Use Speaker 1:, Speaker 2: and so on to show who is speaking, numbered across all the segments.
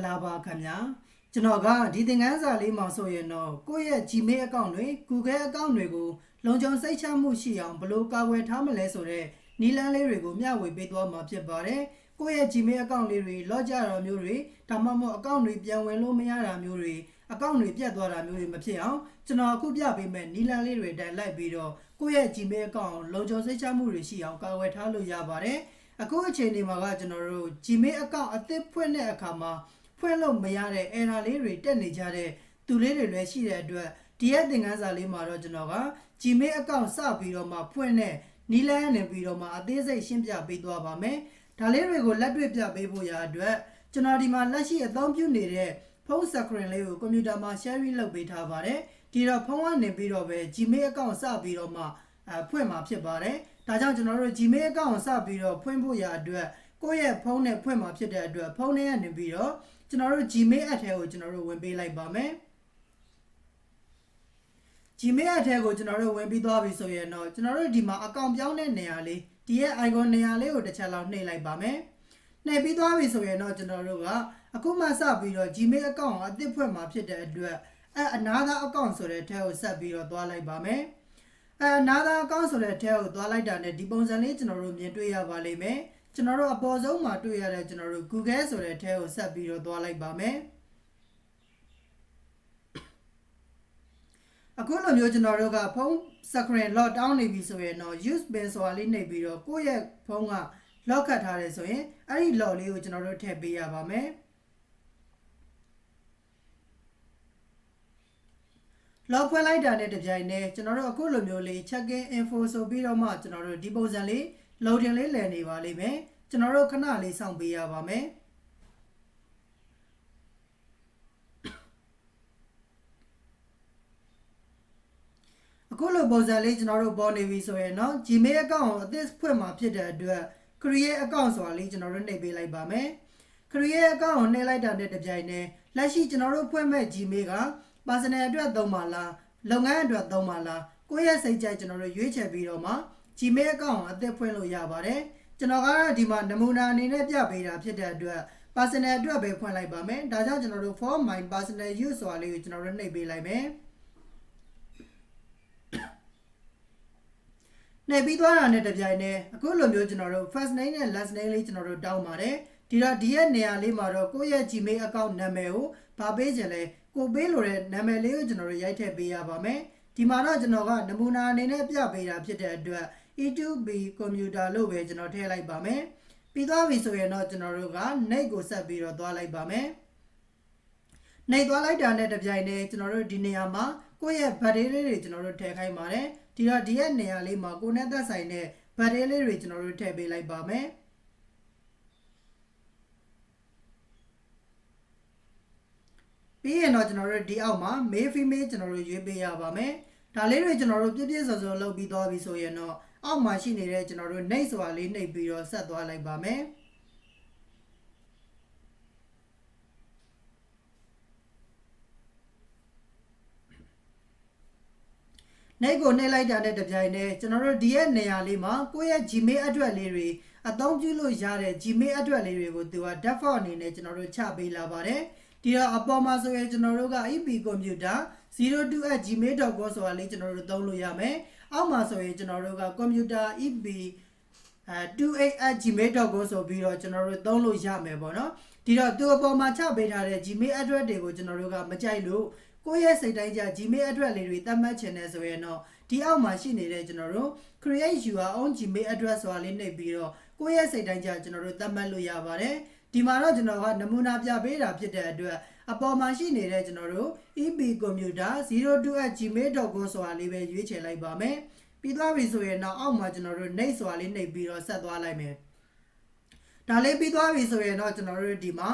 Speaker 1: ္ဂလာပါခင်ဗျာကျွန်တော်ကဒီသင်ခန်းစာလေးမှာဆိုရင်တော့ကိုယ့်ရဲ့ Gmail account တွေ Google account တွေကိုလုံခြုံစိတ်ချမှုရှိအောင်ဘယ်လိုကာကွယ်ထားမလဲဆိုတော့နီလန်းလေးတွေကိုမျှဝေပေးသွားမှာဖြစ်ပါတယ်ကိုယ့်ရဲ့ Gmail account လေးတွေလော့ကြတာမျိုးတွေဒါမှမဟုတ် account တွေပြန်ဝင်လို့မရတာမျိုးတွေ account တွေပြတ်သွားတာမျိုးတွေမဖြစ်အောင်ကျွန်တော်အခုပြပေးမယ်နီလန်းလေးတွေတိုင်လိုက်ပြီးတော့ကိုယ့်ရဲ့ Gmail account လုံခြုံစိတ်ချမှုတွေရှိအောင်ကာကွယ်ထားလို့ရပါတယ်အခုအချိန်ဒီမှာကကျွန်တော်တို့ Gmail account အသစ်ဖွင့်တဲ့အခါမှာ ဖွင့်လို့မရတဲ့ error လေးတွေတက်နေကြတဲ့သူလေးတွေလည်းရှိတဲ့အတွက်ဒီရက်သင်ခန်းစာလေးမှာတော့ကျွန်တော်က Gmail account စပြီးတော့မှဖွင့်တဲ့နီလန်းနေပြီးတော့မှအသေးစိတ်ရှင်းပြပေးသွားပါမယ်ဒါလေးတွေကိုလက်တွေ့ပြပေးဖို့ရအတွက်ကျွန်တော်ဒီမှာလက်ရှိအသုံးပြုနေတဲ့ဖုန်း screen လေးကိုကွန်ပျူတာမှာ sharing လုပ်ပေးထားပါတယ်ဒီတော့ဖုန်းကနေပြီးတော့ပဲ Gmail account စပြီးတော့မှအဲဖွင့်မှာဖြစ်ပါတယ်ဒါကြောင့်ကျွန်တော်တို့ Gmail account ကိုစပြီးတော့ဖွင့်ဖို့ရအတွက်ကိုယ့်ရဲ့ဖုန်းနဲ့ဖွင့်မှာဖြစ်တဲ့အတွက်ဖုန်းထဲကနေပြီးတော့ ကျွန်တော်တို့ Gmail app ထဲကိုကျွန်တော်တို့ဝင်ပေးလိုက်ပါမယ် Gmail app ထဲကိုကျွန်တော်တို့ဝင်ပြီးသွားပြီဆိုရင်တော့ကျွန်တော်တို့ဒီမှာ account ပြောင်းတဲ့နေရာလေးဒီရဲ့ icon နေရာလေးကိုတစ်ချက်လောက်နှိပ်လိုက်ပါမယ်နှိပ်ပြီးသွားပြီဆိုရင်တော့ကျွန်တော်တို့ကအခုမှစပြီးတော့ Gmail account ကိုအသစ်ဖွင့်မှာဖြစ်တဲ့အတွက်အဲအနာသာ account ဆိုတဲ့ထဲကိုဆက်ပြီးတော့သွားလိုက်ပါမယ်အဲနာသာ account ဆိုတဲ့ထဲကိုသွားလိုက်တာနဲ့ဒီပုံစံလေးကျွန်တော်တို့မြင်တွေ့ရပါလိမ့်မယ် ကျွန်တော်တို့အပေါ်ဆုံးမှာတွေ့ရတဲ့ကျွန်တော်တို့ Google ဆိုတဲ့ထဲကိုဆက်ပြီးတော့သွားလိုက်ပါမယ်အခုလိုမျိုးကျွန်တော်တို့ကဖုန်း screen lock down နေပြီဆိုရင်တော့ use pin ဆိုတာလေးနှိပ်ပြီးတော့ကိုယ့်ရဲ့ဖုန်းက lock ခတ်ထားတယ်ဆိုရင်အဲ့ဒီ lock လေးကိုကျွန်တော်တို့ထည့်ပေးရပါမယ် lock ဖွင့်လိုက်တာနဲ့တပြိုင်နက်ကျွန်တော်တို့အခုလိုမျိုးလေး check in info ဆိုပြီးတော့မှကျွန်တော်တို့ဒီပုံစံလေး လုံတင်လေးလည်နေပါလိမ့်မယ်ကျွန်တော်တို့ခဏလေးစောင့်ပေးရပါမယ်အခုလိုပုံစံလေးကျွန်တော်တို့ပေါ်နေပြီဆိုရင်တော့ Gmail account ကိုအသစ်ဖွင့်မှာဖြစ်တဲ့အတွက် create account ဆိုတာလေးကျွန်တော်တို့နှိပ်ပေးလိုက်ပါမယ် create account ကိုနှိပ်လိုက်တာနဲ့တပြိုင်တည်းလက်ရှိကျွန်တော်တို့ဖွင့်မဲ့ Gmail က personal အတွက်သုံးပါလားလုပ်ငန်းအတွက်သုံးပါလားကိုယ့်ရဲ့စိတ်ကြိုက်ကျွန်တော်တို့ရွေးချယ်ပြီးတော့မှ Gmail account ကိုအသစ်ဖွင့်လို့ရပါတယ်ကျွန်တော်ကတော့ဒီမှာနမူနာအနေနဲ့ပြပေးတာဖြစ်တဲ့အတွက် personal အတွက်ပဲဖွင့်လိုက်ပါမယ်ဒါကြောင့်ကျွန်တော်တို့ for my personal use ဆိုတာလေးကိုကျွန်တော်တို့နှိပ်ပေးလိုက်မယ်နေပြီးသွားတာနဲ့တပြိုင်နက်အခုလိုမျိုးကျွန်တော်တို့ first name နဲ့ last name လေးကျွန်တော်တို့တောင်းပါတယ်ဒီတော့ဒီရဲ့နေရာလေးမှာတော့ကိုယ့်ရဲ့ Gmail account နာမည်ကိုဗာပေးခြင်းလဲကိုပေးလို့တဲ့နာမည်လေးကိုကျွန်တော်တို့ရိုက်ထည့်ပေးရပါမယ်ဒီမှာတော့ကျွန်တော်ကနမူနာအနေနဲ့ပြပေးတာဖြစ်တဲ့အတွက် E2B computer လို့ပဲကျွန်တော်ထည့်လိုက်ပါမယ်ပြီးသွားပြီဆိုရင်တော့ကျွန်တော်တို့က net ကိုဆက်ပြီးတော့သွားလိုက်ပါမယ်နှိပ်သွားလိုက်တာနဲ့တပြိုင်တည်းကျွန်တော်တို့ဒီနေရာမှာကိုယ့်ရဲ့ဗတ်ဒေးလေးတွေကျွန်တော်တို့ထည့်ခိုင်းပါတယ်ဒီတော့ဒီရဲ့နေရာလေးမှာကိုယ်နဲ့သက်ဆိုင်တဲ့ဗတ်ဒေးလေးတွေကျွန်တော်တို့ထည့်ပေးလိုက်ပါမယ်ပြီးရင်တော့ကျွန်တော်တို့ဒီအောက်မှာ male female ကျွန်တော်တို့ရွေးပေးရပါမယ်ဒါလေးတွေကျွန်တော်တို့ပြည့်ပြည့်စုံစုံလုပ်ပြီးသွားပြီဆိုရင်တော့ အောက်မှာရှိနေတဲ့ကျွန်တော်တို့နှိပ်စွာလေးနှိပ်ပြီးတော့ဆက်သွားလိုက်ပါမယ်နိုင်ကိုနှိပ်လိုက်တာနဲ့တပြိုင်တည်းကျွန်တော်တို့ဒီရဲ့နေရာလေးမှာကိုယ့်ရဲ့ Gmail အတွက်လေးတွေအသုံးပြုလို့ရတဲ့ Gmail အတွက်လေးတွေကိုသူက default အနေနဲ့ကျွန်တော်တို့ချပေးလာပါတယ်ဒီတော့အပေါ်မှာဆိုရင်ကျွန်တော်တို့က EP computer 02@gmail.com ဆိုတာလေးကျွန်တော်တို့သုံးလို့ရမယ် အောက်မှာဆိုရင်ကျွန်တော်တို့က computer EP အဲ 28@gmail.com ဆိုပြီးတော့ကျွန်တော်တို့သုံးလို့ရမယ်ပေါ့နော်ဒီတော့သူအပေါ်မှာချပေးထားတဲ့ Gmail address တွေကိုကျွန်တော်တို့ကမကြိုက်လို့ကိုယ့်ရဲ့စိတ်တိုင်းကျ Gmail address လေးတွေသတ်မှတ်ချင်တယ်ဆိုရင်တော့ဒီအောက်မှာရှိနေတဲ့ကျွန်တော်တို့ create your own Gmail address ဆိုတာလေးနှိပ်ပြီးတော့ကိုယ့်ရဲ့စိတ်တိုင်းကျကျွန်တော်တို့သတ်မှတ်လို့ရပါတယ် ဒီမှာတော့ကျွန်တော်ကနမူနာပြပေးတာဖြစ်တဲ့အတွက်အပေါ်မှာရှိနေတဲ့ကျွန်တော်တို့ EP computer 02@gmail.com ဆိုတာလေးပဲရွေးချယ်လိုက်ပါမယ်ပြီးသွားပြီဆိုရင်တော့အောက်မှာကျွန်တော်တို့နှိပ်ဆိုတာလေးနှိပ်ပြီးတော့ဆက်သွားလိုက်မယ်ဒါလေးပြီးသွားပြီဆိုရင်တော့ကျွန်တော်တို့ဒီမှာ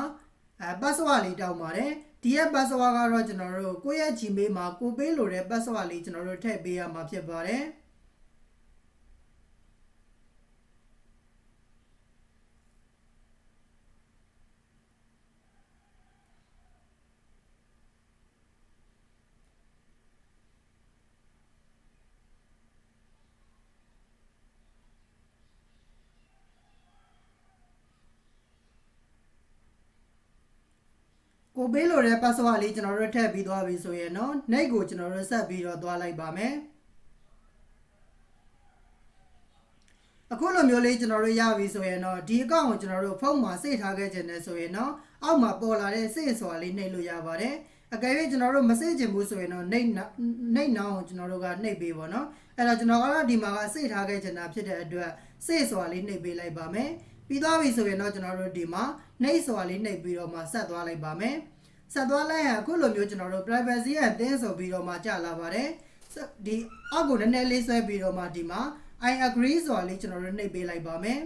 Speaker 1: အဲ password လေးတောင်းပါတယ်ဒီရဲ့ password ကတော့ကျွန်တော်တို့ကိုယ့်ရဲ့ Gmail မှာကိုပေးလို့တဲ့ password လေးကျွန်တော်တို့ထည့်ပေးရမှာဖြစ်ပါတယ် ကိုပေးလိုတဲ့ password လေးကျွန်တော်တို့ထည့်ပြီးသွားပြီဆိုရင်တော့ next ကိုကျွန်တော်တို့ဆက်ပြီးတော့သွားလိုက်ပါမယ်အခုလိုမျိုးလေးကျွန်တော်တို့ရပြီဆိုရင်တော့ဒီအကောင့်ကိုကျွန်တော်တို့ဖုန်းမှာစိတ်ထားခဲ့ခြင်းနဲ့ဆိုရင်တော့အောက်မှာပေါ်လာတဲ့စိတ်စွာလေးနှိပ်လို့ရပါတယ်အကယ်၍ကျွန်တော်တို့မစိတ်ခြင်းဘူးဆိုရင်တော့နှိပ်နှိပ်နောင်းကိုကျွန်တော်တို့ကနှိပ်ပေးပါတော့အဲ့တော့ကျွန်တော်ကတော့ဒီမှာကစိတ်ထားခဲ့ခြင်းတာဖြစ်တဲ့အတွက်စိတ်စွာလေးနှိပ်ပေးလိုက်ပါမယ်ပြီးသွားပြီဆိုရင်တော့ကျွန်တော်တို့ဒီမှာနှိပ်စွာလေးနှိပ်ပြီးတော့မှဆက်သွားလိုက်ပါမယ် ဆက်သွားလိုက်ရင်အခုလိုမျိုးကျွန်တော်တို့ privacy အတင်းဆိုပြီးတော့မှကြာလာပါတယ်ဒီအောက်ကိုနည်းနည်းလေးဆွဲပြီးတော့မှဒီမှာ I agree ဆိုတာလေးကျွန်တော်တို့နှိပ်ပေးလိုက်ပါမယ်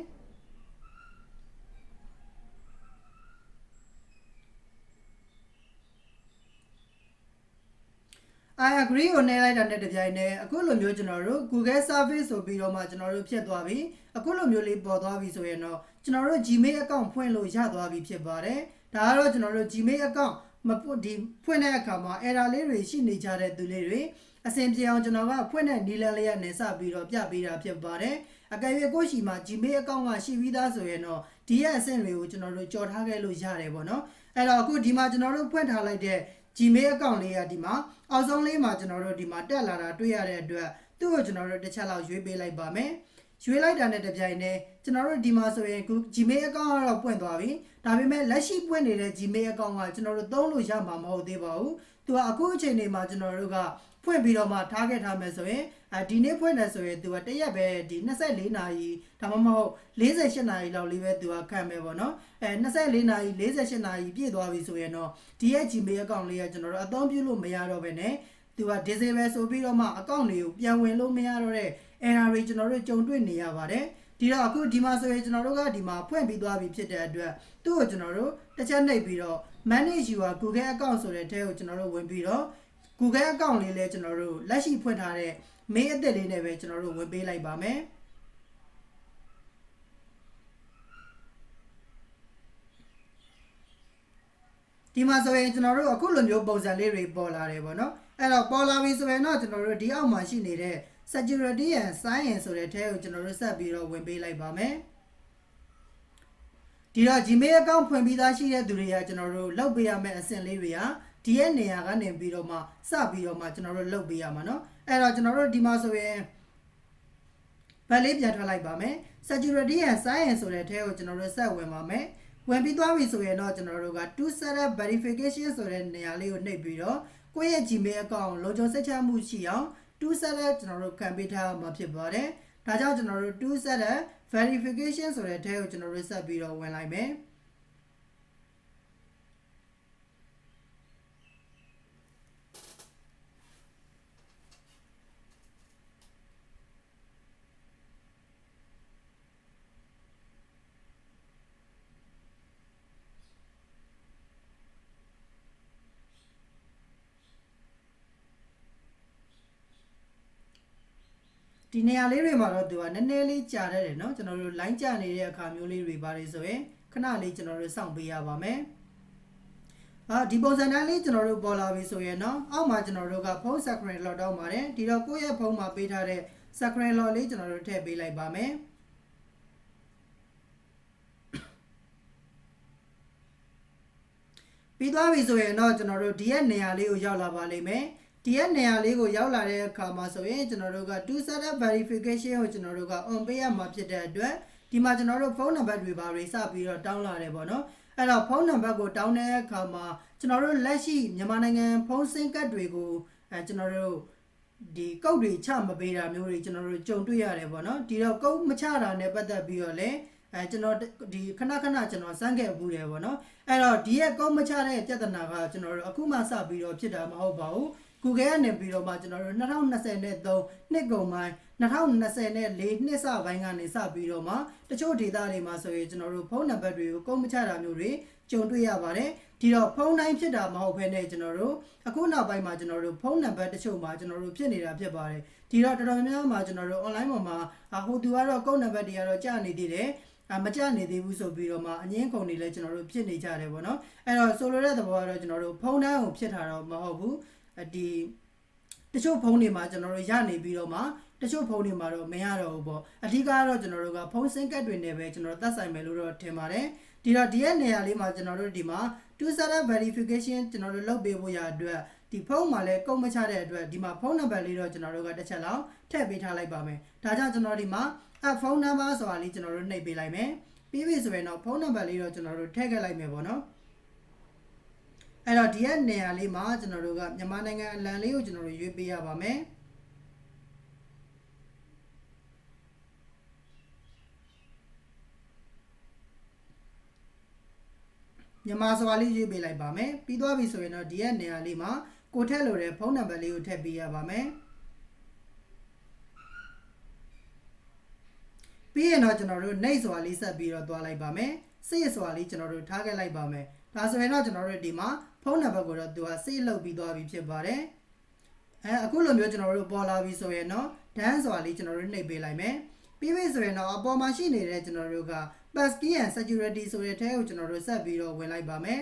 Speaker 1: I agree ကိုနှိပ်လိုက်တာနဲ့တပြိုင်တည်းအခုလိုမျိုးကျွန်တော်တို့ Google Service ဆိုပြီးတော့မှကျွန်တော်တို့ဖြစ်သွားပြီအခုလိုမျိုးလေးပေါ်သွားပြီဆိုရင်တော့ကျွန်တော်တို့ Gmail account ဖွင့်လို့ရသွားပြီဖြစ်ပါတယ်ဒါကတော့ကျွန်တော်တို့ Gmail account မပွဒီဖွင့်တဲ့အခါမှာ error လေးတွေရှိနေကြတဲ့သူလေးတွေအဆင်ပြေအောင်ကျွန်တော်ကဖွင့်တဲ့နီလန်လေးကနေစပြီးတော့ပြပေးတာဖြစ်ပါတယ်အကယ်၍ကိုရှိမှာ Gmail account ကရှိပြီးသားဆိုရင်တော့ဒီရဲ့အဆင့်တွေကိုကျွန်တော်တို့ကြော်ထားခဲ့လို့ရတယ်ပေါ့နော်အဲ့တော့အခုဒီမှာကျွန်တော်တို့ဖွင့်ထားလိုက်တဲ့ Gmail account လေးကဒီမှာအောက်ဆုံးလေးမှာကျွန်တော်တို့ဒီမှာတက်လာတာတွေ့ရတဲ့အတွက်သူ့ကိုကျွန်တော်တို့တစ်ချက်လောက်ရွေးပေးလိုက်ပါမယ် ရွေးလိုက်တာနဲ့တပြိုင်တည်းကျွန်တော်တို့ဒီမှာဆိုရင် Gmail account ကတော့ပွင့်သွားပြီဒါပေမဲ့လက်ရှိပွင့်နေတဲ့ Gmail account ကကျွန်တော်တို့သုံးလို့ရမှာမဟုတ်သေးပါဘူးသူကအခုအချိန်နေမှာကျွန်တော်တို့ကဖွင့်ပြီးတော့မှထားခဲ့ထားမယ်ဆိုရင်အဲဒီနေ့ဖွင့်တယ်ဆိုရင်သူကတရက်ပဲဒီ24နာရီဒါမှမဟုတ်48နာရီလောက်လေးပဲသူကခံမယ်ပေါ့နော်အဲ24နာရီ48နာရီပြည့်သွားပြီဆိုရင်တော့ဒီရဲ့ Gmail account လေးကကျွန်တော်တို့အသုံးပြုလို့မရတော့ဘဲနဲ့သူက disable ဆိုပြီးတော့မှ account တွေကိုပြန်ဝင်လို့မရတော့တဲ့ error တွေကျွန်တော်တို့ကြုံတွေ့နေရပါတယ်ဒီတော့အခုဒီမှာဆိုရင်ကျွန်တော်တို့ကဒီမှာဖွင့်ပြီးသွားပြီဖြစ်တဲ့အတွက်သူ့ကိုကျွန်တော်တို့တစ်ချက်နှိပ်ပြီးတော့ manage your Google account ဆိုတဲ့ထဲကိုကျွန်တော်တို့ဝင်ပြီးတော့ Google account လေးလည်းကျွန်တော်တို့လက်ရှိဖွင့်ထားတဲ့ mail အသစ်လေးနဲ့ပဲကျွန်တော်တို့ဝင်ပေးလိုက်ပါမယ်ဒီမှာဆိုရင်ကျွန်တော်တို့အခုလိုမျိုးပုံစံလေးတွေပေါ်လာတယ်ပေါ့နော်အဲ့တော့ပေါ်လာပြီဆိုရင်တော့ကျွန်တော်တို့ဒီအောက်မှာရှိနေတဲ့ security and science ဆိုတဲ့ထဲကိုကျွန်တော်တို့ဆက်ပြီးတော့ဝင်ပေးလိုက်ပါမယ်ဒီတော့ Gmail account ဖွင့်ပြီးသားရှိတဲ့သူတွေကကျွန်တော်တို့လုပ်ပေးရမယ့်အဆင့်လေးတွေကဒီရဲ့နေရာကနေပြီးတော့မှစပြီးတော့မှကျွန်တော်တို့လုပ်ပေးရမှာเนาะအဲ့တော့ကျွန်တော်တို့ဒီမှာဆိုရင်ဗတ်လေးပြန်ထွက်လိုက်ပါမယ် security and science ဆိုတဲ့ထဲကိုကျွန်တော်တို့ဆက်ဝင်ပါမယ်ဝင်ပြီးသွားပြီဆိုရင်တော့ကျွန်တော်တို့က two step verification ဆိုတဲ့နေရာလေးကိုနှိပ်ပြီးတော့ကိုယ့်ရဲ့ Gmail account လုံခြုံစိတ်ချမှုရှိအောင် two step ကျွန်တော်တို့ခံပေးထားမှာဖြစ်ပါတယ်ဒါကြောင့်ကျွန်တော်တို့ two step verification ဆိုတဲ့ထဲကိုကျွန်တော်တို့ဆက်ပြီးတော့ဝင်လိုက်မယ် ဒီနေရာလေးတွေမှာတော့သူကနည်းနည်းလေးကြာတတ်တယ်เนาะကျွန်တော်တို့ line ကြာနေတဲ့အခါမျိုးလေးတွေပါတယ်ဆိုရင်ခဏလေးကျွန်တော်တို့စောင့်ပေးရပါမယ်အာဒီပုံစံတိုင်းလေးကျွန်တော်တို့ပေါ်လာပြီဆိုရင်เนาะအောက်မှာကျွန်တော်တို့ကဖုန်း screen lock တောင်းပါတယ်ဒီတော့ကိုယ့်ရဲ့ဖုန်းမှာပေးထားတဲ့ screen lock လေးကျွန်တော်တို့ထည့်ပေးလိုက်ပါမယ်ပြီးသွားပြီဆိုရင်တော့ကျွန်တော်တို့ဒီရဲ့နေရာလေးကိုရောက်လာပါလိမ့်မယ် ဒီရဲ့နေရာလေးကိုရောက်လာတဲ့အခါမှာဆိုရင်ကျွန်တော်တို့က two step verification ကိုကျွန်တော်တို့က on ပေးရမှာဖြစ်တဲ့အတွက်ဒီမှာကျွန်တော်တို့ဖုန်းနံပါတ်တွေပါရေးစပြီးတော့တောင်းလာတယ်ပေါ့နော်အဲ့တော့ဖုန်းနံပါတ်ကိုတောင်းတဲ့အခါမှာကျွန်တော်တို့လက်ရှိမြန်မာနိုင်ငံဖုန်းစင်ကတ်တွေကိုအဲကျွန်တော်တို့ဒီကုတ်တွေချမပေးတာမျိုးတွေကျွန်တော်တို့ကြုံတွေ့ရတယ်ပေါ့နော်ဒီတော့ကုတ်မချတာနဲ့ပတ်သက်ပြီးတော့လည်းအဲကျွန်တော်ဒီခဏခဏကျွန်တော်စမ်းခဲ့ဘူးတယ်ပေါ့နော်အဲ့တော့ဒီရဲ့ကုတ်မချတဲ့ပြဿနာကကျွန်တော်တို့အခုမှစပြီးတော့ဖြစ်တာမဟုတ်ပါဘူး Google ကနေပြီးတော့မှကျွန်တော်တို့2023နှစ်ကုန်ပိုင်း2024နှစ်စပိုင်းကနေစပြီးတော့မှတချို့ဒေသတွေမှာဆိုရင်ကျွန်တော်တို့ဖုန်းနံပါတ်တွေကိုကုန်မချတာမျိုးတွေကြုံတွေ့ရပါတယ်ဒီတော့ဖုန်းတိုင်းဖြစ်တာမဟုတ်ဘဲနဲ့ကျွန်တော်တို့အခုနောက်ပိုင်းမှာကျွန်တော်တို့ဖုန်းနံပါတ်တချို့မှာကျွန်တော်တို့ဖြစ်နေတာဖြစ်ပါတယ်ဒီတော့တော်တော်များများမှာကျွန်တော်တို့ online ပေါ်မှာဟိုသူကတော့ကုန်းနံပါတ်တွေကတော့ကြာနေသေးတယ်အမကြနေသေးဘူးဆိုပြီးတော့မှအငင်းကုန်တွေလည်းကျွန်တော်တို့ဖြစ်နေကြတယ်ပေါ့နော်အဲ့တော့ဆိုလိုတဲ့သဘောကတော့ကျွန်တော်တို့ဖုန်းတန်းကိုဖြစ်တာတော့မဟုတ်ဘူး ဒီတချို့ဖုန်းတွေမှာကျွန်တော်တို့ရနေပြီးတော့မှတချို့ဖုန်းတွေမှာတော့မရတော့ဘူးပေါ့အဓိကကတော့ကျွန်တော်တို့ကဖုန်းစင်ကတ်တွေနဲ့ပဲကျွန်တော်တို့သက်ဆိုင်မယ်လို့တော့ထင်ပါတယ်ဒီတော့ဒီရဲ့နေရာလေးမှာကျွန်တော်တို့ဒီမှာ two step verification ကျွန်တော်တို့လုပ်ပေးဖို့ရအတွက်ဒီဖုန်းမှာလည်းကုန်မချတဲ့အတွက်ဒီမှာဖုန်းနံပါတ်လေးတော့ကျွန်တော်တို့ကတစ်ချက်လောက်ထည့်ပေးထားလိုက်ပါမယ်ဒါကြောင့်ကျွန်တော်ဒီမှာအဖုန်းနံပါတ်ဆိုတာလေးကျွန်တော်တို့နှိပ်ပေးလိုက်မယ်ပြီးပြီဆိုရင်တော့ဖုန်းနံပါတ်လေးတော့ကျွန်တော်တို့ထည့်ခဲ့လိုက်မယ်ပေါ့နော် အဲ့တော့ဒီရဲ့နေရာလေးမှာကျွန်တော်တို့ကမြန်မာနိုင်ငံအလံလေးကိုကျွန်တော်တို့ရွေးပေးရပါမယ်မြန်မာစကားလေးရွေးပေးလိုက်ပါမယ်ပြီးသွားပြီဆိုရင်တော့ဒီရဲ့နေရာလေးမှာကိုထည့်လို့တဲ့ဖုန်းနံပါတ်လေးကိုထည့်ပေးရပါမယ်ပြီးရင်တော့ကျွန်တော်တို့နှိပ်စွာလေးဆက်ပြီးတော့သွားလိုက်ပါမယ်စိတ်စွာလေးကျွန်တော်တို့ထားခဲ့လိုက်ပါမယ် ဒါဆိုရင်တော့ကျွန်တော်တို့ဒီမှာဖုန်းနံပါတ်ကိုတော့သူကစိတ်လုပ်ပြီးသွားပြီဖြစ်ပါတယ်အဲအခုလိုမျိုးကျွန်တော်တို့ပေါ်လာပြီဆိုရင်တော့ဒန်းစွာလေးကျွန်တော်တို့နှိပ်ပေးလိုက်မယ်ပြီးပြီဆိုရင်တော့အပေါ်မှာရှိနေတဲ့ကျွန်တော်တို့က passkey and security ဆိုတဲ့ထဲကိုကျွန်တော်တို့ဆက်ပြီးတော့ဝင်လိုက်ပါမယ်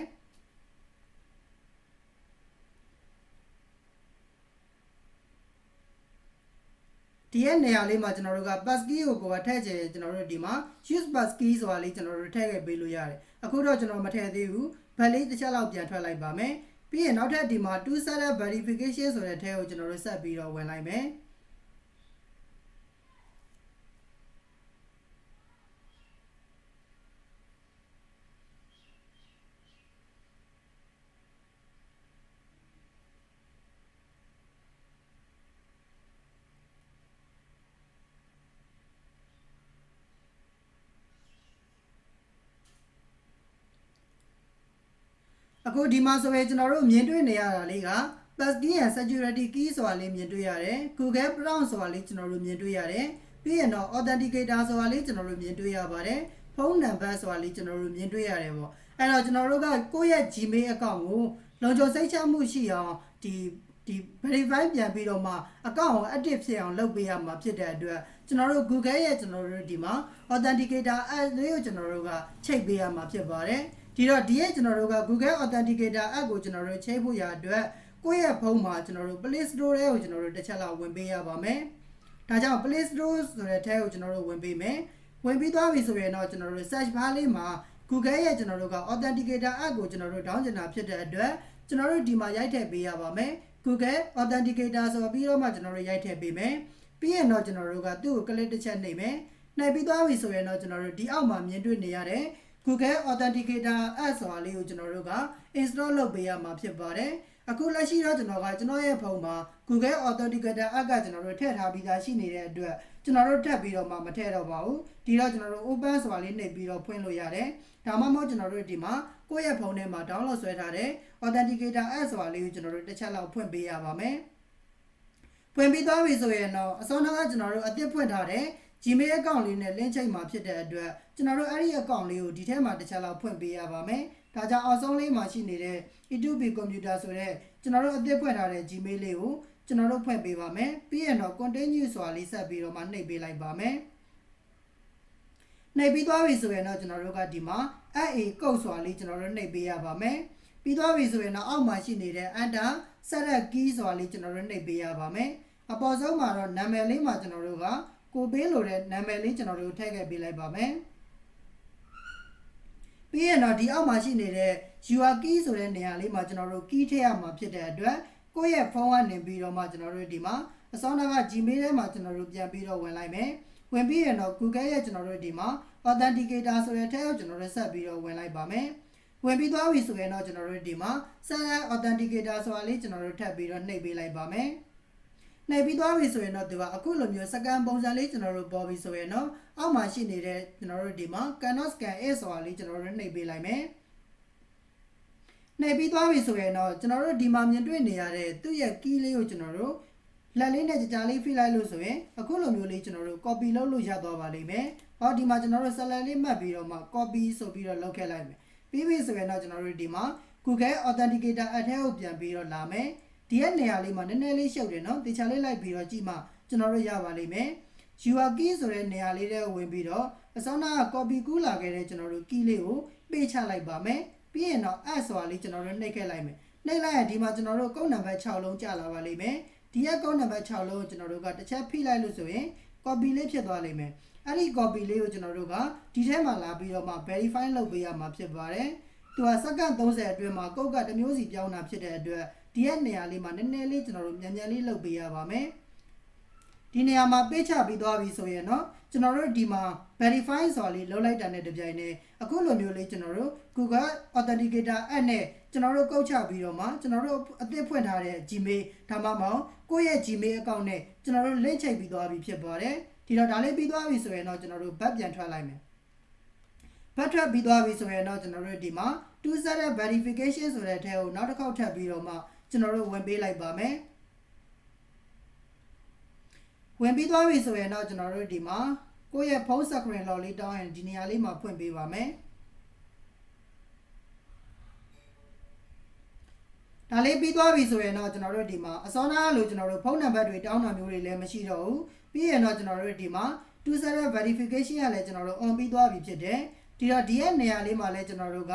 Speaker 1: ဒီရဲ့နေရာလေးမှာကျွန်တော်တို့က passkey ကိုကိုယ်ကထည့်ချင်ကျွန်တော်တို့ဒီမှာ use passkey ဆိုတာလေးကျွန်တော်တို့ထည့်ခဲ့ပေးလို့ရတယ်အခုတော့ကျွန်တော်မထည့်သေးဘူးဗတ်လေးတစ်ချက်လောက်ပြန်ထွက်လိုက်ပါမယ်ပြီးရင်နောက်ထပ်ဒီမှာ two step verification ဆိုတဲ့ထဲကိုကျွန်တော်တို့ဆက်ပြီးတော့ဝင်လိုက်မယ် အခုဒီမှာဆိုရင်ကျွန်တော်တို့မြင်တွေ့နေရတာလေးက passkey and security key ဆိုတာလေးမြင်တွေ့ရတယ် Google Prompt ဆိုတာလေးကျွန်တော်တို့မြင်တွေ့ရတယ်ပြီးရင်တော့ authenticator ဆိုတာလေးကျွန်တော်တို့မြင်တွေ့ရပါတယ်ဖုန်းနံပါတ်ဆိုတာလေးကျွန်တော်တို့မြင်တွေ့ရတယ်ပေါ့အဲ့တော့ကျွန်တော်တို့ကကိုယ့်ရဲ့ Gmail account ကိုလုံခြုံစိတ်ချမှုရှိအောင်ဒီဒီ verify ပြန်ပြီးတော့မှ account ကို active ဖြစ်အောင်လုပ်ပေးရမှာဖြစ်တဲ့အတွက်ကျွန်တော်တို့ Google ရဲ့ကျွန်တော်တို့ဒီမှာ authenticator app လေးကိုကျွန်တော်တို့ကချိန်ပေးရမှာဖြစ်ပါတယ် ဒီတော့ဒီရဲ့ကျွန်တော်တို့က Google Authenticator app ကိုကျွန်တော်တို့ချိန်ဖို့ရအတွက်ကိုယ့်ရဲ့ဖုန်းမှာကျွန်တော်တို့ Play Store ထဲကိုကျွန်တော်တို့တစ်ချက်လောက်ဝင်ပေးရပါမယ်။ဒါကြောင့် Play Store ဆိုတဲ့ထဲကိုကျွန်တော်တို့ဝင်ပေးမယ်။ဝင်ပြီးသွားပြီဆိုရင်တော့ကျွန်တော်တို့ search bar လေးမှာ Google ရဲ့ကျွန်တော်တို့က Authenticator app ကိုကျွန်တော်တို့ download ချင်တာဖြစ်တဲ့အတွက်ကျွန်တော်တို့ဒီမှာရိုက်ထည့်ပေးရပါမယ်။ Google Authenticator ဆိုပြီးတော့မှကျွန်တော်တို့ရိုက်ထည့်ပေးမယ်။ပြီးရင်တော့ကျွန်တော်တို့ကသူ့ကို click တစ်ချက်နှိပ်မယ်။နှိပ်ပြီးသွားပြီဆိုရင်တော့ကျွန်တော်တို့ဒီအောက်မှာမြင်တွေ့နေရတဲ့ Google Authenticator app ဆိုတာလေးကိုကျွန်တော်တို့က install လုပ်ပေးရမှာဖြစ်ပါတယ်အခုလက်ရှိတော့ကျွန်တော်ကကျွန်တော်ရဲ့ဖုန်းမှာ Google Authenticator app ကကျွန်တော်တို့ထည့်ထားပြီးသားရှိနေတဲ့အတွက်ကျွန်တော်တို့ထပ်ပြီးတော့မှမထည့်တော့ပါဘူးဒီတော့ကျွန်တော်တို့ open ဆိုတာလေးနှိပ်ပြီးတော့ဖွင့်လို့ရတယ်ဒါမှမဟုတ်ကျွန်တော်တို့ဒီမှာကိုယ့်ရဲ့ဖုန်းထဲမှာ download ဆွဲထားတဲ့ Authenticator app ဆိုတာလေးကိုကျွန်တော်တို့တစ်ချက်လောက်ဖွင့်ပေးရပါမယ်ဖွင့်ပြီးသွားပြီဆိုရင်တော့အစောနောက်ကကျွန်တော်တို့အသစ်ဖွင့်ထားတဲ့ Gmail account လေးနဲ့ link ချိန်မှာဖြစ်တဲ့အတွက်ကျွန်တော်တို့အဲ့ဒီ account လေးကိုဒီထဲမှာတစ်ချက်လောက်ဖွင့်ပေးရပါမယ်။ဒါကြောင့်အောက်ဆုံးလေးမှာရှိနေတဲ့ E2B computer ဆိုတဲ့ကျွန်တော်တို့အသစ်ဖွင့်ထားတဲ့ Gmail လေးကိုကျွန်တော်တို့ဖွင့်ပေးပါမယ်။ပြီးရင်တော့ continue ဆိုတာလေးဆက်ပြီးတော့မှနှိပ်ပေးလိုက်ပါမယ်။နှိပ်ပြီးသွားပြီဆိုရင်တော့ကျွန်တော်တို့ကဒီမှာ AA ကုတ်ဆိုတာလေးကျွန်တော်တို့နှိပ်ပေးရပါမယ်။ပြီးသွားပြီဆိုရင်တော့အောက်မှာရှိနေတဲ့ enter set key ဆိုတာလေးကျွန်တော်တို့နှိပ်ပေးရပါမယ်။အပေါ်ဆုံးမှာတော့နာမည်လေးမှာကျွန်တော်တို့က ကိုပေးလို့တဲ့နာမည်လေးကျွန်တော်တို့ထည့်ခဲ့ပေးလိုက်ပါမယ်ပြီးရင်တော့ဒီအောက်မှာရှိနေတဲ့ UR key ဆိုတဲ့နေရာလေးမှာကျွန်တော်တို့ key ထည့်ရမှာဖြစ်တဲ့အတွက်ကိုယ့်ရဲ့ဖုန်းကနေပြီးတော့မှကျွန်တော်တို့ဒီမှာအစောနောက်က Gmail ထဲမှာကျွန်တော်တို့ပြန်ပြီးတော့ဝင်လိုက်မယ်ဝင်ပြီးရင်တော့ Google ရဲ့ကျွန်တော်တို့ဒီမှာ authenticator ဆိုတဲ့ထဲကိုကျွန်တော်တို့ဆက်ပြီးတော့ဝင်လိုက်ပါမယ်ဝင်ပြီးသွားပြီဆိုရင်တော့ကျွန်တော်တို့ဒီမှာ set authenticator ဆိုတာလေးကျွန်တော်တို့ထပ်ပြီးတော့နှိပ်ပေးလိုက်ပါမယ် နှိပ်ပြီးသွားပြီဆိုရင်တော့သူကအခုလိုမျိုးစကန်ပုံစံလေးကျွန်တော်တို့ပေါ်ပြီဆိုရင်တော့အောက်မှာရှိနေတဲ့ကျွန်တော်တို့ဒီမှာ cannot scan it ဆိုတာလေးကျွန်တော်တို့နှိပ်ပေးလိုက်မယ်နှိပ်ပြီးသွားပြီဆိုရင်တော့ကျွန်တော်တို့ဒီမှာမြင်တွေ့နေရတဲ့သူ့ရဲ့ key လေးကိုကျွန်တော်တို့လက်လေးနဲ့ကြကြလေးဖိလိုက်လို့ဆိုရင်အခုလိုမျိုးလေးကျွန်တော်တို့ copy လုပ်လို့ရသွားပါလိမ့်မယ်။ဟောဒီမှာကျွန်တော်တို့ select လေးမှတ်ပြီးတော့မှ copy ဆိုပြီးတော့လုပ်ခဲ့လိုက်မယ်။ပြီးပြီဆိုရင်တော့ကျွန်တော်တို့ဒီမှာ Google Authenticator app ထဲကိုပြန်ပြီးတော့လာမယ်။ ဒီရဲ့နေရာလေးမှာနည်းနည်းလေးရှုပ်တယ်နော်တေချာလေးလိုက်ပြီးတော့ကြည့်မှကျွန်တော်တို့ရပါလိမ့်မယ် UR key ဆိုတဲ့နေရာလေးထဲဝင်ပြီးတော့အစောနာက copy ကူးလာခဲ့တဲ့ကျွန်တော်တို့ key လေးကိုပေးချလိုက်ပါမယ်ပြီးရင်တော့ add ဆိုတာလေးကျွန်တော်တို့နှိပ်ခဲ့လိုက်မယ်နှိပ်လိုက်ရင်ဒီမှာကျွန်တော်တို့ကုန်းနံပါတ်6လုံးကြာလာပါလိမ့်မယ်ဒီရဲ့ကုန်းနံပါတ်6လုံးကိုကျွန်တော်တို့ကတစ်ချက်ဖိလိုက်လို့ဆိုရင် copy လေးဖြစ်သွားလိမ့်မယ်အဲ့ဒီ copy လေးကိုကျွန်တော်တို့ကဒီထဲမှာလာပြီးတော့မှ verify လုပ်ပေးရမှာဖြစ်ပါတယ်သူကစက္ကန့်30အတွင်းမှာကုတ်ကတစ်မျိုးစီပြောင်းတာဖြစ်တဲ့အတွက် ဒီရဲ့နေရာလေးမှာနည်းနည်းလေးကျွန်တော်တို့မြန်မြန်လေးလုပ်ပေးရပါမယ်ဒီနေရာမှာပေးချပြီးသွားပြီဆိုရင်เนาะကျွန်တော်တို့ဒီမှာ verify ဆိုတာလေးလုပ်လိုက်တာနဲ့တပြိုင်နက်အခုလိုမျိုးလေးကျွန်တော်တို့ Google Authenticator app နဲ့ကျွန်တော်တို့ကုတ်ချပြီးတော့မှကျွန်တော်တို့အသစ်ဖွင့်ထားတဲ့ Gmail ဒါမှမဟုတ်ကိုယ့်ရဲ့ Gmail account နဲ့ကျွန်တော်တို့ link ချိန်ပြီးသွားပြီဖြစ်ပါတယ်ဒီတော့ဒါလေးပြီးသွားပြီဆိုရင်တော့ကျွန်တော်တို့ back ပြန်ထွက်လိုက်မယ်ဘတ်ထွက်ပြီးသွားပြီဆိုရင်တော့ကျွန်တော်တို့ဒီမှာ two step verification ဆိုတဲ့အထက်ကိုနောက်တစ်ခေါက်ထပ်ပြီးတော့မှ ကျွန်တော်တို့ဝင်ပေးလိုက်ပါမယ်ဝင်ပြီးသွားပြီဆိုရင်တော့ကျွန်တော်တို့ဒီမှာကိုယ့်ရဲ့ဖုန်း screen lock လေးတောင်းရင်ဒီနေရာလေးမှာဖွင့်ပေးပါမယ်ဒါလေးပြီးသွားပြီဆိုရင်တော့ကျွန်တော်တို့ဒီမှာအစောနာလို့ကျွန်တော်တို့ဖုန်းနံပါတ်တွေတောင်းတာမျိုးတွေလည်းမရှိတော့ဘူးပြီးရင်တော့ကျွန်တော်တို့ဒီမှာ two step verification ကလည်းကျွန်တော်တို့ on ပြီးသွားပြီဖြစ်တယ်ဒီတော့ဒီရဲ့နေရာလေးမှာလည်းကျွန်တော်တို့က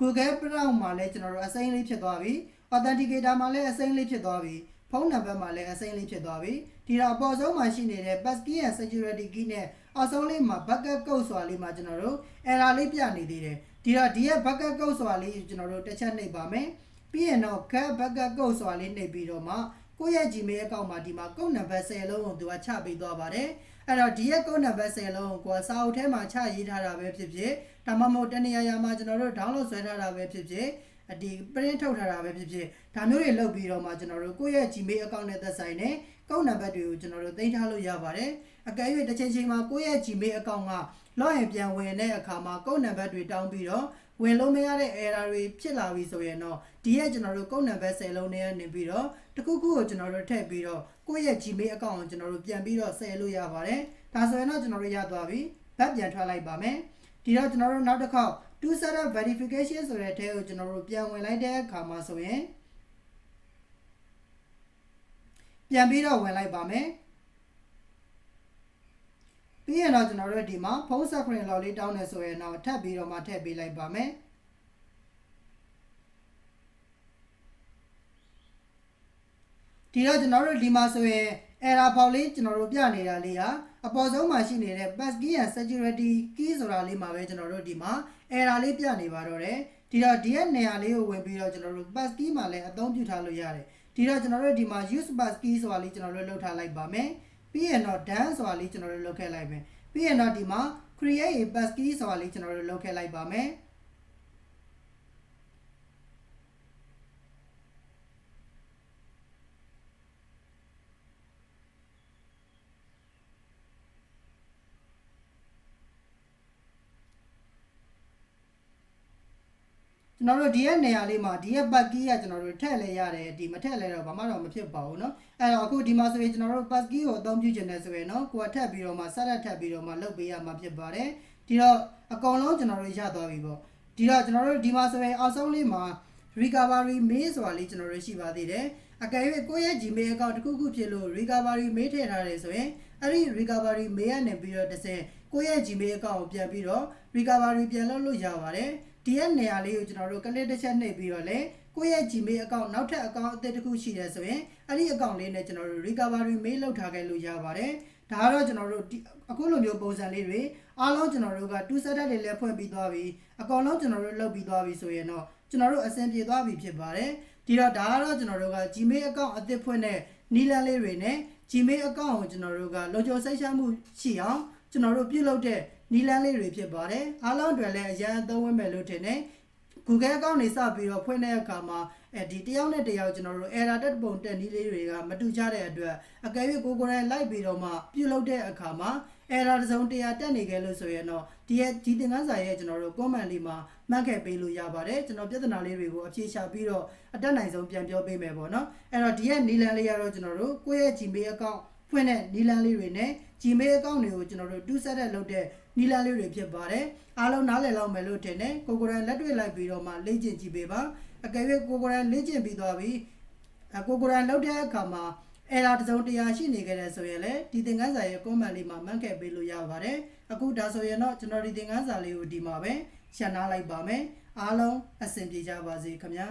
Speaker 1: Google Chrome မှာလည်းကျွန်တော်တို့အစိမ်းလေးဖြစ်သွားပြီ Authenticator မှာလည်းအစိမ်းလေးဖြစ်သွားပြီဖုန်းနံပါတ်မှာလည်းအစိမ်းလေးဖြစ်သွားပြီဒီတော့အပေါ်ဆုံးမှာရှိနေတဲ့ passkey and security key နဲ့အောက်ဆုံးလေးမှာ backup code ဆိုတာလေးမှာကျွန်တော်တို့ error လေးပြနေသေးတယ်ဒီတော့ဒီရဲ့ backup code ဆိုတာလေးကျွန်တော်တို့တစ်ချက်နှိပ်ပါမယ်ပြီးရင်တော့ cat backup code ဆိုတာလေးနှိပ်ပြီးတော့မှကိုယ့်ရဲ့ Gmail အကောင့်မှာဒီမှာကုတ်နံပါတ်10လုံးကိုသူကချပေးသွားပါတယ်အဲ့တော့ဒီရဲ့ကုတ်နံပါတ်10လုံးကိုကိုယ်စာအုပ်ထဲမှာချရေးထားတာပဲဖြစ်ဖြစ်ဒါမှမဟုတ်တနေရာရာမှာကျွန်တော်တို့ download ဆွဲထားတာပဲဖြစ်ဖြစ်အ ဒီ print ထုတ်ထားတာပဲဖြစ်ဖြစ်ဒါမျိုးတွေလုပ်ပြီးတော့မှကျွန်တော်တို့ကိုယ့်ရဲ့ Gmail account နဲ့သက်ဆိုင်တဲ့ကုတ်နံပါတ်တွေကိုကျွန်တော်တို့သိမ်းထားလို့ရပါတယ်အကယ်၍တစ်ချိန်ချိန်မှာကိုယ့်ရဲ့ Gmail account က login ပြန်ဝင်တဲ့အခါမှာကုတ်နံပါတ်တွေတောင်းပြီးတော့ဝင်လို့မရတဲ့ error တွေဖြစ်လာပြီဆိုရင်တော့ဒီရဲ့ကျွန်တော်တို့ကုတ်နံပါတ်10လုံးနဲ့နေပြီးတော့တခုခုကိုကျွန်တော်တို့ထည့်ပြီးတော့ကိုယ့်ရဲ့ Gmail account ကိုကျွန်တော်တို့ပြန်ပြီးတော့ဆယ်လို့ရပါတယ်ဒါဆိုရင်တော့ကျွန်တော်တို့ရသွားပြီဘတ်ပြန်ထွက်လိုက်ပါမယ်ဒီတော့ကျွန်တော်တို့နောက်တစ်ခေါက် two step verification ဆိုတဲ့အထဲကိုကျွန်တော်တို့ပြန်ဝင်လိုက်တဲ့အခါမှာဆိုရင်ပြန်ပြီးတော့ဝင်လိုက်ပါမယ်ပြီးရင်တော့ကျွန်တော်တို့ဒီမှာဖုန်း screen lock လေးတောင်းနေဆိုရင်တော့ထပ်ပြီးတော့မှထည့်ပေးလိုက်ပါမယ်ဒီတော့ကျွန်တော်တို့ဒီမှာဆိုရင် error ပေါက်လေးကျွန်တော်တို့ပြနေတာလေးဟာ အပေါ်ဆုံးမှာရှိနေတဲ့ passkey and security key ဆိုတာလေးမှာပဲကျွန်တော်တို့ဒီမှာ error လေးပြနေပါတော့တယ်ဒီတော့ဒီရဲ့နေရာလေးကိုဝင်ပြီးတော့ကျွန်တော်တို့ passkey မှာလည်းအသုံးပြုထားလို့ရတယ်ဒီတော့ကျွန်တော်တို့ဒီမှာ use passkey ဆိုတာလေးကျွန်တော်တို့လုပ်ထားလိုက်ပါမယ်ပြီးရင်တော့ done ဆိုတာလေးကျွန်တော်တို့လုပ်ခဲ့လိုက်မယ်ပြီးရင်တော့ဒီမှာ create a passkey ဆိုတာလေးကျွန်တော်တို့လုပ်ခဲ့လိုက်ပါမယ် ကျွန်တော်တို့ဒီရဲ့နေရာလေးမှာဒီရဲ့ပတ်ကီးကကျွန်တော်တို့ထည့်လဲရတယ်ဒီမထည့်လဲတော့ဘာမှတော့မဖြစ်ပါဘူးเนาะအဲ့တော့အခုဒီမှာဆိုရင်ကျွန်တော်တို့ပတ်ကီးကိုအသုံးပြုချင်တယ်ဆိုရင်เนาะကိုကထည့်ပြီးတော့မှဆက်လက်ထည့်ပြီးတော့မှလုတ်ပေးရမှာဖြစ်ပါတယ်ဒီတော့အကောင်လုံးကျွန်တော်တို့ရသွားပြီပေါ့ဒီတော့ကျွန်တော်တို့ဒီမှာဆိုရင်အောက်ဆုံးလေးမှာ recovery mail ဆိုတာလေးကျွန်တော်တို့ရှိပါသေးတယ်အကယ်၍ကိုယ့်ရဲ့ Gmail account တစ်ခုခုဖြစ်လို့ recovery mail ထည့်ထားတယ်ဆိုရင်အဲ့ဒီ recovery mail ကနေပြီးတော့တစ်ဆင့်ကိုယ့်ရဲ့ Gmail account ကိုပြန်ပြီးတော့ recovery ပြန်လုပ်လို့ရပါတယ် ဒီရဲ့နေရာလေးကိုကျွန်တော်တို့ click တစ်ချက်နှိပ်ပြီးတော့လေကိုယ့်ရဲ့ Gmail account နောက်ထပ် account အသစ်တစ်ခုရှိတယ်ဆိုရင်အဲ့ဒီ account လေးနဲ့ကျွန်တော်တို့ recovery mail လုပ်ထားခဲ့လို့ရပါတယ်ဒါကတော့ကျွန်တော်တို့အခုလိုမျိုးပုံစံလေးတွေအားလုံးကျွန်တော်တို့က2 setup တွေလည်းဖွင့်ပြီးသွားပြီအကောင်လုံးကျွန်တော်တို့လုပ်ပြီးသွားပြီဆိုရင်တော့ကျွန်တော်တို့အဆင်ပြေသွားပြီဖြစ်ပါတယ်ဒီတော့ဒါကတော့ကျွန်တော်တို့က Gmail account အသစ်ဖွင့်တဲ့နီလန်းလေးတွေနဲ့ Gmail account ကိုကျွန်တော်တို့ကလုံခြုံစိတ်ချမှုရှိအောင်ကျွန်တော်တို့ပြုလုပ်တဲ့ နီလန်းလေးတွေဖြစ်ပါတယ်အားလုံးတွေလည်းအရန်အသုံးဝင်မယ်လို့ထင်တယ် Google account နေစပြီးတော့ဖွင့်တဲ့အခါမှာအဲဒီတယောက်နဲ့တယောက်ကျွန်တော်တို့ error တက်ပုံတက်နည်းလေးတွေကမတူကြတဲ့အတွက်အကယ်၍ကိုကိုယ်တိုင်လိုက်ပြီးတော့မှပြုလုပ်တဲ့အခါမှာ error တစ်စုံတရာတက်နေကြလို့ဆိုရင်တော့ဒီရဲ့ဒီသင်ခန်းစာရဲ့ကျွန်တော်တို့ comment လေးမှာမှတ်ခဲ့ပေးလို့ရပါတယ်ကျွန်တော်ပြဿနာလေးတွေကိုအဖြေရှာပြီးတော့အတက်နိုင်ဆုံးပြန်ပြောပေးမယ်ပေါ့နော်အဲ့တော့ဒီရဲ့နီလန်လေးကတော့ကျွန်တော်တို့ကိုယ့်ရဲ့ Gmail account ဖွင့်တဲ့နီလန်လေးတွေနဲ့ Gmail account တွေကိုကျွန်တော်တို့တူးဆက်တဲ့လုပ်တဲ့ နီလန်လေးတွေဖြစ်ပါတယ်အားလုံးနားလည်လောက်မယ်လို့ထင်တယ်ကိုကိုရန်လက်တွေ့လိုက်ပြီးတော့မှလေ့ကျင့်ကြည့်ပေးပါအကယ်၍ကိုကိုရန်လေ့ကျင့်ပြီးသွားပြီအကိုကိုရန်လုပ်တဲ့အခါမှာ error တစ်စုံတရာရှိနေကြတယ်ဆိုရင်လည်းဒီသင်ခန်းစာရဲ့ comment လေးမှာမှတ်ခဲ့ပေးလို့ရပါတယ်အခုဒါဆိုရင်တော့ကျွန်တော်ဒီသင်ခန်းစာလေးကိုဒီမှာပဲရှင်းနာလိုက်ပါမယ်အားလုံးအဆင်ပြေကြပါစေခင်ဗျာ